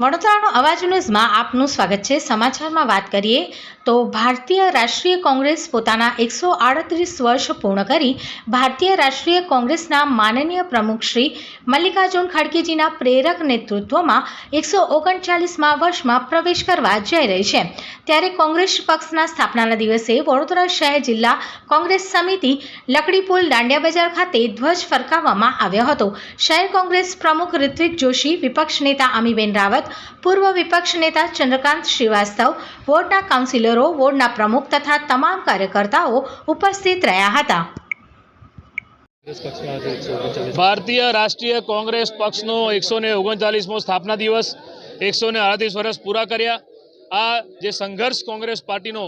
વડોદરાનો અવાજ ન્યૂઝમાં આપનું સ્વાગત છે. સમાચારમાં વાત કરીએ તો ભારતીય રાષ્ટ્રીય કોંગ્રેસ પોતાના એકસો આડત્રીસ વર્ષ પૂર્ણ કરી ભારતીય રાષ્ટ્રીય કોંગ્રેસના માનનીય પ્રમુખ શ્રી મલ્લિકાર્જુન ખડગેજીના પ્રેરક નેતૃત્વમાં એકસો ઓગણચાલીસમાં વર્ષમાં પ્રવેશ કરવા જઈ રહી છે. ત્યારે કોંગ્રેસ પક્ષના સ્થાપનાના દિવસે વડોદરા શહેર જિલ્લા કોંગ્રેસ સમિતિ લકડીપુલ દાંડિયા બજાર ખાતે ધ્વજ ફરકાવવામાં આવ્યો હતો. શહેર કોંગ્રેસ પ્રમુખ ઋત્વિક જોશી, વિપક્ષ નેતા અમીબેન રાવત પૂર્વ વિપક્ષ નેતા ચંદ્રકાંત શ્રીવાસ્તવ, વોર્ડના કાઉન્સિલરો, વોર્ડના પ્રમુખ તથા તમામ કાર્યકર્તાઓ ઉપસ્થિત રહ્યા હતા. ભારતીય રાષ્ટ્રીય કોંગ્રેસ પક્ષનો એકસો ને ઓગણચાલીસમો સ્થાપના દિવસ, એકસો ને અડતીસ વર્ષ પૂરા કર્યા. આ જે સંઘર્ષ કોંગ્રેસ પાર્ટીનો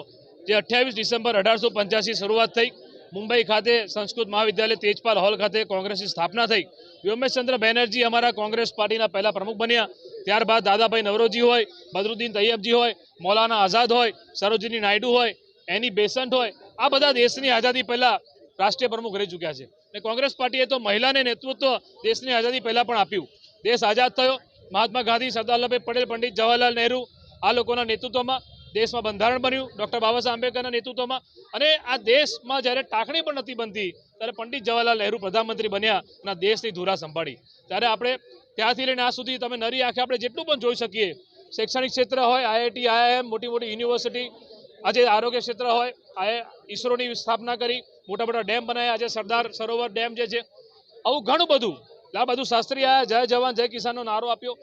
જે અઠ્યાવીસ ડિસેમ્બર અઢારસો પંચ્યાસી શરૂઆત થઈ, મુંબઈ ખાતે સંસ્કૃત મહાવિદ્યાલય તેજપાલ હોલ ખાતે કોંગ્રેસની સ્થાપના થઈ. વ્યોમેશચંદ્ર બેનર્જી અમારા કોંગ્રેસ પાર્ટીના પહેલા પ્રમુખ બન્યા. ત્યારબાદ દાદાભાઈ નવરોજી હોય, બદરુદ્દીન તૈયબજી હોય, મૌલાના આઝાદ હોય, સરોજની નાયડુ હોય, એની બેસન્ટ હોય, આ બધા દેશની આઝાદી પહેલા રાષ્ટ્રીય પ્રમુખ રહી ચૂક્યા છે. અને કોંગ્રેસ પાર્ટીએ તો મહિલાને નેતૃત્વ દેશની આઝાદી પહેલા પણ આપ્યું. દેશ આઝાદ થયો. મહાત્મા ગાંધી, સરદાર વલ્લભભાઈ પટેલ, પંડિત જવાહરલાલ નહેરુ આ લોકોના નેતૃત્વમાં દેશમાં બંધારણ બન્યું, ડૉક્ટર બાબા સાહેબ આંબેડકરના નેતૃત્વમાં. અને આ દેશમાં જ્યારે ટાંકણી પણ નથી બનતી, ત્યારે પંડિત જવાહરલાલ નહેરુ પ્રધાનમંત્રી બન્યા અને દેશની ધુરા સંભાળી. ત્યારે આપણે ત્યાંથી લઈને આ સુધી તમે નરી આંખે આપણે જેટલું પણ જોઈ શકીએ, શૈક્ષણિક ક્ષેત્ર હોય, આઈઆઈટી, આઈઆઈએમ મોટી મોટી યુનિવર્સિટી, આજે આરોગ્ય ક્ષેત્ર હોય આ ઈસરોની સ્થાપના કરી મોટા મોટા ડેમ બનાવ્યા આજે સરદાર સરોવર ડેમ જે છે, આવું ઘણું બધું. આ બધું શાસ્ત્રી આયા, જય જવાન, જય કિસાનનો નારો આપ્યો.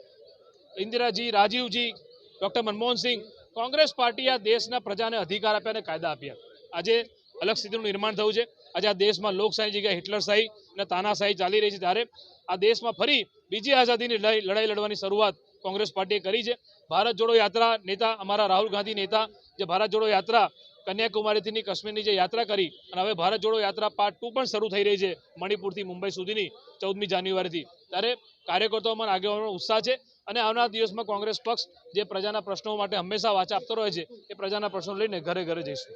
ઇન્દિરાજી, રાજીવજી, ડૉક્ટર મનમોહનસિંહ કોંગ્રેસ પાર્ટી આ દેશના પ્રજાને અધિકાર આપ્યા અને કાયદા આપ્યા. આજે અલગ સ્થિતિનું નિર્માણ થયું છે. આજે આ દેશમાં લોકશાહી જગ્યાએ હિટલરશાહી અને તાનાશાહી ચાલી રહી છે. ત્યારે આ દેશમાં ફરી બીજી આઝાદીની લડાઈ લડવાની શરૂઆત કોંગ્રેસ પાર્ટીએ કરી છે. ભારત જોડો યાત્રા નેતા અમારા રાહુલ ગાંધી નેતા જે ભારત જોડો યાત્રા કન્યાકુમારીથી કાશ્મીરની જે યાત્રા કરી અને હવે ભારત જોડો યાત્રા પાર્ટ ટુ પણ શરૂ થઈ રહી છે મણિપુરથી મુંબઈ સુધીની ચૌદમી જાન્યુઆરીથી. ત્યારે કાર્યકર્તાઓમાં આગેવાનો ઉત્સાહ છે અને આવનાર દિવસમાં કોંગ્રેસ પક્ષ જે પ્રજાના પ્રશ્નો માટે હંમેશા વાચા આપતો રહે છે એ પ્રજાના પ્રશ્નો લઈને ઘરે ઘરે જઈશું.